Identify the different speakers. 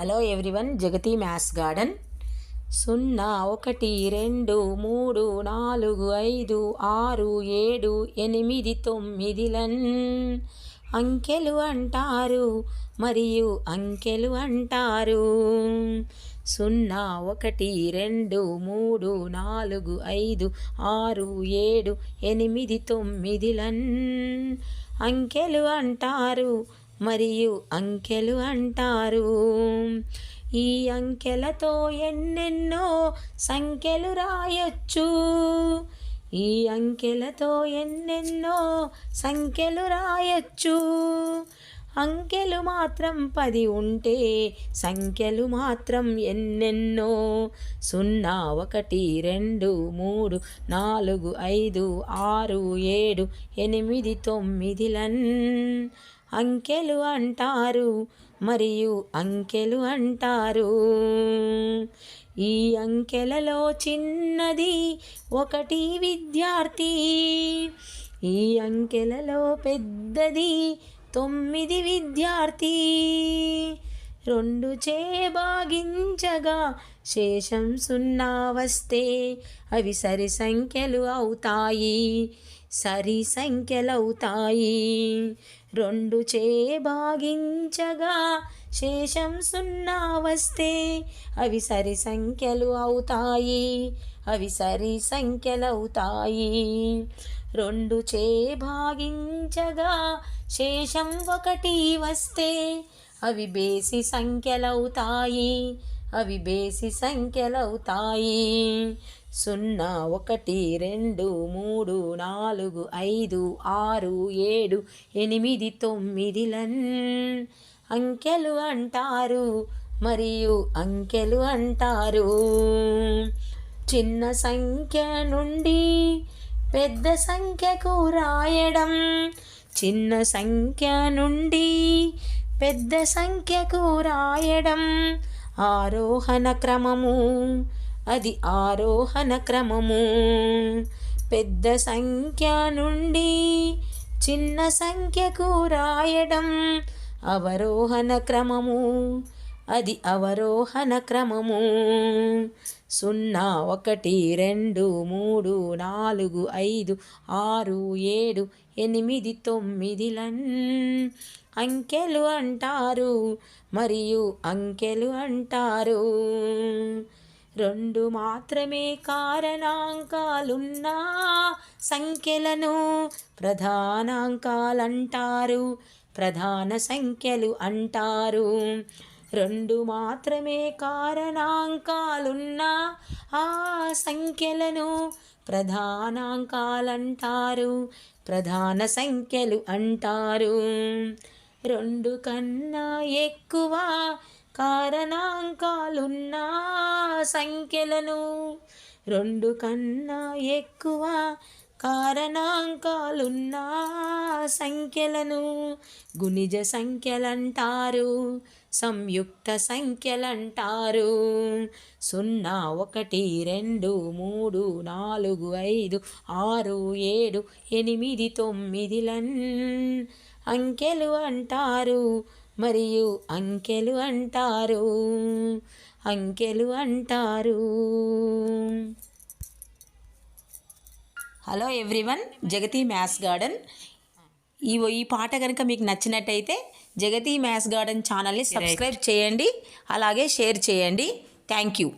Speaker 1: Hello everyone Jagathi maths garden సున్నా ఒకటి రెండు మూడు నాలుగు ఐదు ఆరు ఏడు ఎనిమిది తొమ్మిదిలన్. అంకెలు అంటారు మరియు అంకెలు అంటారు. సున్నా ఒకటి రెండు మూడు నాలుగు ఐదు ఆరు ఏడు ఎనిమిది తొమ్మిదిలన్. అంకెలు అంటారు మరియు అంకెలు అంటారు. ఈ అంకెలతో ఎన్నెన్నో సంఖ్యలు రాయొచ్చు. ఈ అంకెలతో ఎన్నెన్నో సంఖ్యలు రాయొచ్చు. అంకెలు మాత్రం పది ఉంటే సంఖ్యలు మాత్రం ఎన్నెన్నో? సున్నా ఒకటి రెండు మూడు నాలుగు ఐదు ఆరు ఏడు ఎనిమిది తొమ్మిదిలన్ అంకెలు అంటారు మరియు అంకెలు అంటారు. ఈ అంకెలలో చిన్నది ఒకటి విద్యార్థి. ఈ అంకెలలో పెద్దది తొమ్మిది విద్యార్థి. రెండు చే భాగించగా శేషం సున్నా వస్తే అవి సరి సంఖ్యలు అవుతాయి. సరి సంఖ్యలవుతాయి. రెండు చే భాగించగా శేషం సున్నా వస్తే అవి సరి సంఖ్యలు అవుతాయి. అవి సరి సంఖ్యలవుతాయి రెండు చే భాగించగా శేషం ఒకటి వస్తే అవి బేసి సంఖ్యలవుతాయి అవి బేసి సంఖ్యలవుతాయి. సున్నా ఒకటి రెండు మూడు నాలుగు ఐదు ఆరు ఏడు ఎనిమిది తొమ్మిదిలన్ అంకెలు అంటారు. మరియు అంకెలు అంటారు. చిన్న సంఖ్య నుండి పెద్ద సంఖ్యకు రాయడం. చిన్న సంఖ్య నుండి పెద్ద సంఖ్యకు రాయడం. ఆరోహణ క్రమము అది ఆరోహణ క్రమము పెద్ద సంఖ్య నుండి చిన్న సంఖ్యకు రాయడం అవరోహణ క్రమము అది అవరోహణ క్రమము. సున్నా ఒకటి రెండు మూడు నాలుగు ఐదు ఆరు ఏడు ఎనిమిది తొమ్మిదిలన్ అంకెలు అంటారు మరియు అంకెలు అంటారు. రెండు మాత్రమే కారణాంకాలున్నా సంఖ్యలను ప్రధానాంకాలంటారు ప్రధాన సంఖ్యలు అంటారు. రెండు మాత్రమే కారణాంకాలున్న ఆ సంఖ్యలను ప్రధానాంకాలంటారు ప్రధాన సంఖ్యలు అంటారు. రెండు కన్నా ఎక్కువ కారణాంకాలున్న సంఖ్యలను రెండు కన్నా ఎక్కువ కారణాంకాలున్న సంఖ్యలను గుణిజ సంఖ్యలంటారు సంయుక్త సంఖ్యలంటారు. సున్నా ఒకటి రెండు మూడు నాలుగు ఐదు ఆరు ఏడు ఎనిమిది తొమ్మిదిలన్ అంకెలు అంటారు మరియు అంకెలు అంటారు అంకెలు అంటారు. Hello everyone Jagathi maths garden. ఈ ఈ పాట కనుక మీకు నచ్చినట్టయితే జగతి మ్యాథ్స్ గార్డెన్ ఛానల్ని సబ్స్క్రైబ్ చేయండి అలాగే షేర్ చేయండి. Thank you.